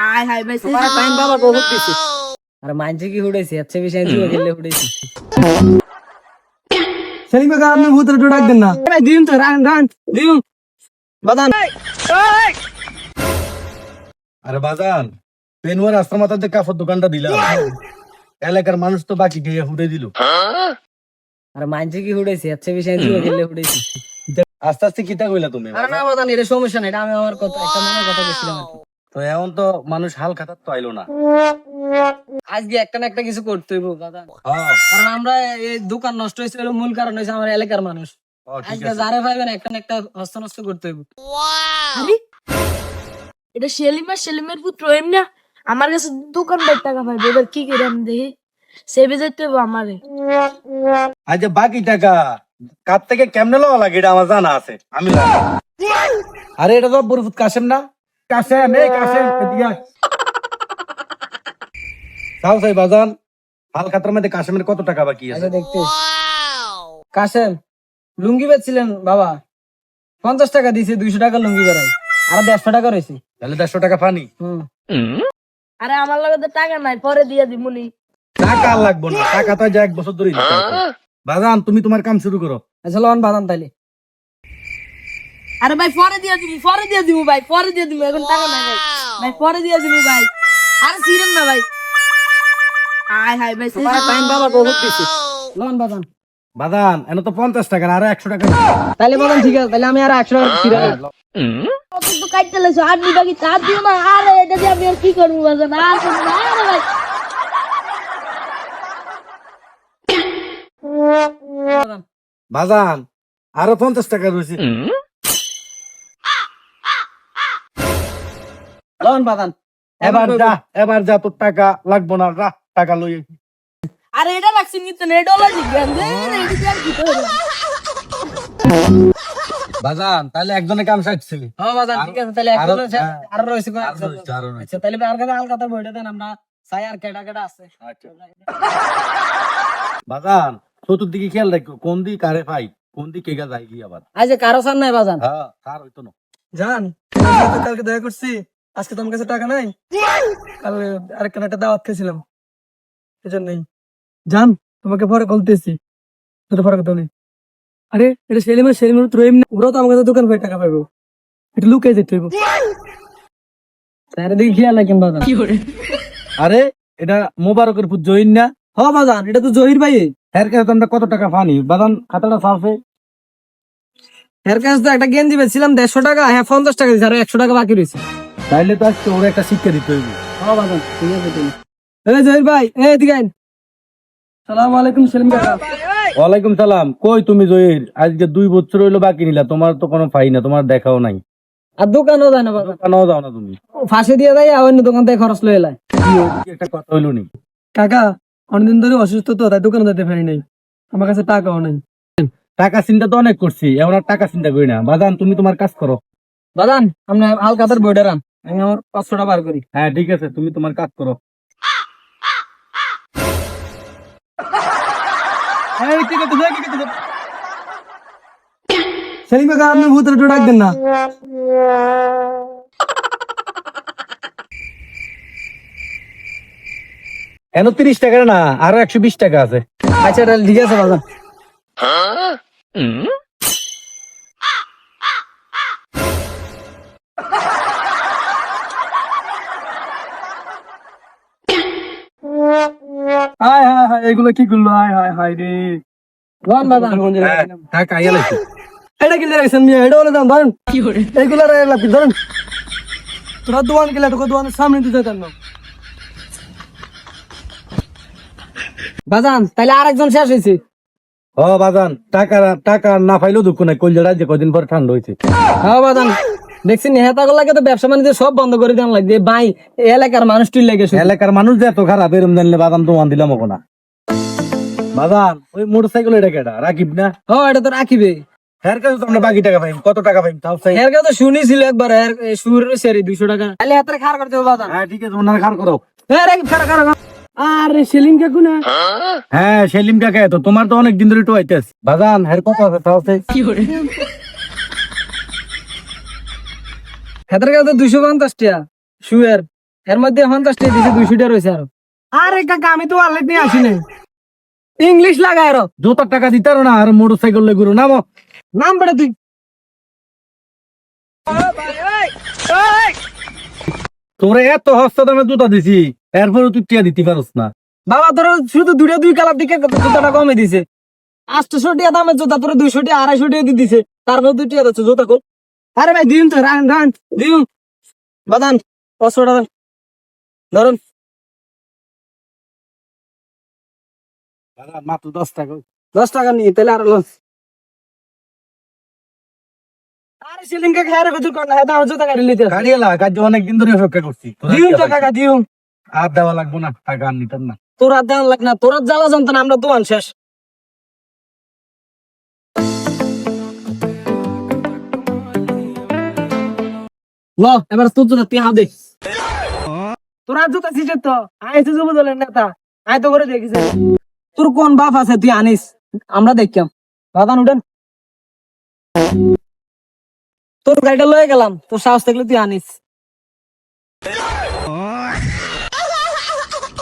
High high ভাই তোমার time বাবা বহুত দিছি আর মানছে কি উড়াইছি আচ্ছা বিষয় জুয়া খেললে উড়াইছি সেলিম কাকা আপনি ভূতের একটু ডাক দেন না ভাই দিন তো রান রান দিন বাদান আরে বাজান পেনুয়ার রাস্তার মাথাতে কাপড় দোকানটা দিলাম এলাকার মানুষ তো বাকি গিয়ে হুড়ে দিল আর মানছে কি উড়াইছি আচ্ছা বিষয় জুয়া খেললে উড়াইছি আস্তে আস্তে কিতা কইলা তুমি আরে না বাদান এটা সমস্যা নাই এটা আমি আমার কথা একটা মনের কথা বলছিলাম আর কি। তো এখন তো মানুষ হাল খাতার তো আইলো না। আজকে একটা না একটা কিছু করতে হইব হ্যাঁ, কারণ আমরা এই দোকান নষ্ট হয়েছে মূল কারণ হয়েছে আমার এলাকার মানুষ। আজকে যারে পাইবেন একটা না একটা হস্ত নষ্ট করতে হইব। এটা সেলিম আর সেলিমের পুত্র এমনি আমার কাছে দোকান বাইর টাকা পাইবে এবার কি করে আমি দেখি? সেভে যেতে হবে আমারে। আচ্ছা বাকি টাকা কার থেকে কেমনে লওয়া লাগে এটা আমার জানা আছে। আমি আরে এটা তো বরফুত কাশেম না? কাশেম এই কাশেম। তাও সাই বাজান হাল খাতার মধ্যে কাশেমের কত টাকা বাকি আছে? আচ্ছা দেখতে। কাসেম লুঙ্গি বেচছিলেন বাবা। পঞ্চাশ টাকা দিয়েছে দুইশো টাকা লুঙ্গি বেড়াই আর দেড়শো টাকা রয়েছে। তাহলে দেড়শো টাকা পানি। হম। আরে আমার লগে তো টাকা নাই পরে দিয়ে দিমুনি টাকা আর লাগবো না টাকা তো যা এক বছর ধরে বাজান তুমি তোমার কাম শুরু করো। আচ্ছা লন বাদাম তাইলে। আরে ভাই পরে দিয়ে দিবি পরে দিয়ে দিবি ভাই পরে দিয়ে দিবি এখন টাকা নাই ভাই। ভাই পরে দিয়ে দিবি ভাই। আরে সিরেন না ভাই। হাই হাই ভাই টাইম বাবা বহুত দিছি লন বাদাম বাদান এন তো পঞ্চাশ টাকা না, আরও একশো টাকা তাইলে বাদাম ঠিক আছে তাইলে আমি আর একশো টাকা দিচ্ছি রে। কত তো কাটতে লাগছে আর দিবা কি তার দিও না। আরে এটা দিয়ে আমি আর কি করব বাজান? আর করব না, আরে ভাই। বাদাম। বাজান আরও পঞ্চাশ টাকা রয়েছে লন এবার যা এবার যা তোর টাকা লাগবো না টাকা লই আরে এটা নিতে না দিয়ে আর কি করব। বাজান তাহলে একজনে কাম সাজছে হ্যাঁ বাদাম ঠিক আছে তাহলে আরো- একশো হ্যাঁ। আরও আরও। আচ্ছা তাহলে আর কথা হালকা বইটা দেন আমরা চাই আর কেটা কেটা আছে। বাজান চতুর্দিকে খেয়াল রাখো কোন দিক কারে পাই কোন দিক কেগা যায় কি আবার। আজ কারও সার নাই বাজান হ্যাঁ কার হইতো না। জান। কালকে দেখা করছি। আজকে তোমার কাছে টাকা নাই? কাল আরেকটা একটা দাওয়াত খেয়েছিলাম। এজন্যই। জান তোমাকে পরে বলতেছি তোর পরে কথা নেই। আরে এটা সেলিমের সেলিমের তো এমনি ওরা তো আমার কাছে দোকান করে টাকা পাবো এটা লুকাই যেতে হইব। তার দিকে খেয়াল রাখেন বাজান। আরে এটা মোবারকের পুত জইন না? হ বাজান এটা তো জহির ভাই। এর কাছে তোমরা কত টাকা পানি? বাজান খাতাটা সাফে এর কাছে তো একটা গেঞ্জি বেচছিলাম দেড়শো টাকা হ্যাঁ পঞ্চাশ টাকা দিচ্ছে আর একশো টাকা বাকি রয়েছে তাইলে তো আজকে ওরা একটা শিক্ষা দিতে হইবে। হ্যাঁ বাজান ঠিক আছে ঠিক এই জহির ভাই এই এদিকে আইন। সালাম আলাইকুম সেলিম কাকা। ওয়ালাইকুম সালাম। কই তুমি জহির? আজকে দুই বছর হইল বাকি নিলা তোমার তো কোনো ফাই না তোমার দেখাও নাই। আর দোকানও যায় না বাজান দোকানেও যাও না তুমি। ফাঁসে দিয়ে দেয় আর অন্য দোকান থেকে খরচ লয়ে এলাই একটা কথা হইল নি? কাকা অনেকদিন ধরে অসুস্থ তো তাই দোকানে যেতে পারি নাই। আমার কাছে টাকাও নাই। টাকা চিন্তা তো অনেক করছি এখন আর টাকা চিন্তা করি না। বাজান তুমি তোমার কাজ করো। বাজান আপনি হালকাতার বইটা রান। আমি আমার পাঁচশোটা বার করি। হ্যাঁ ঠিক আছে তুমি তোমার কাজ করো। সেলিম কাকা আপনি ভূতের একটু ডাক দেন না। এন তিরিশ টাকা না? আরও একশো বিশ টাকা আছে। আচ্ছা তাহলে ঠিক আছে বাজান। হায় হায় হায় এগুলো কি করল? হায় হায় হায় রে। লন বাজান হ্যাঁ, টাকা লাগছে। এটা কি রাখছেন মিয়া? এটা হলে দাম ধরেন। এইগুলো লাগবে ধরেন। তোরা দোয়ান গেলে তোকে দোয়ানের সামনে দিতে যেতেন না। বাজান তাহলে আরেকজন শেষ হয়েছে। ও বাজান টাকা টাকা না পাইলেও দুঃখ নাই। কলজা রাজ্যে কদিন পর ঠান্ডা হয়েছে। হ্যাঁ বাজান। দেখছি নেহাতা গুলাকে তো ব্যবসা বাণিজ্য সব বন্ধ করে দেওয়া লাগবে। ভাই এলাকার মানুষটি লেগে। এলাকার মানুষ যে এত খারাপ এরম জানলে বাদাম তো দিলাম না। বাদাম ওই মোটর সাইকেল এটা কেটা রাকিব না? ও এটা তো রাখিবে এর কাছে তো আমরা বাকি টাকা পাই কত টাকা পাই তাও চাই। এর কাছে শুনেছিল একবার সুর সেরি টাকা। তাহলে হাতে খার করতে হবে বাজান হ্যাঁ ঠিক আছে ওনার খার করো। এ রাকিব খারা খারা আরে সেলিম কাকু না? হ্যাঁ সেলিম কাকা তো তোমার তো অনেক দিন ধরে একটু আইতেছ বাজান হের কত আছে তাও চাই। হাতের কাছে দুইশো পঞ্চাশ টাকা শুয়ের এর মধ্যে পঞ্চাশ টাকা দিছে দুইশো টাকা রয়েছে আরও। আরে কাকা আমি তো ওয়ালেট নিয়ে আসি নাই। ইংলিশ লাগাই আরও। জোতার টাকা দিতে না আর মোটর সাইকেল লই গুরু নামো। নাম বেটা তুই। তোরে এত হস্তা দামে জুতা দিছি এরপরে তুই টিয়া দিতে পারস না। বাবা তোর শুধু দুটো দুই কালার দিকে জুতাটা কমে দিছে। আটশো টাকা দামের জুতা তোর দুইশো টাকা আড়াইশো টাকা দিয়ে দিছে। তারপর দুই টাকা দিচ্ছে জুতা কল আরে ভাই দিন তো রান রান দিউ বাদান পাঁচশো টাকা। দেন। ধরুন মাত্র দশ টাকা। দশ টাকা নিয়ে তাহলে আরও লস। আরে সেলিম কাকা আরে বেদুর কর না এটা আমার জুতা গাড়ি লইতে গাড়ি এলা কাজ অনেকদিন ধরে অপেক্ষা করছি। দিন তো কাকা। দিও আর দেওয়া লাগবো না টাকা আর নিতাম না। তোর আর দেওয়ান লাগ না তোর জ্বালা জানতো না আমরা দোয়ান শেষ। ল, এবার তোর জন্য তুই তো? আইছে যুব দলের নেতা। আই তো করে দেখিস। তোর কোন বাপ আছে তুই আনিস? আমরা দেখতাম। বাদান উঠেন। তোর গাড়িটা লয়ে গেলাম। তোর সাহস থাকলে তুই আনিস।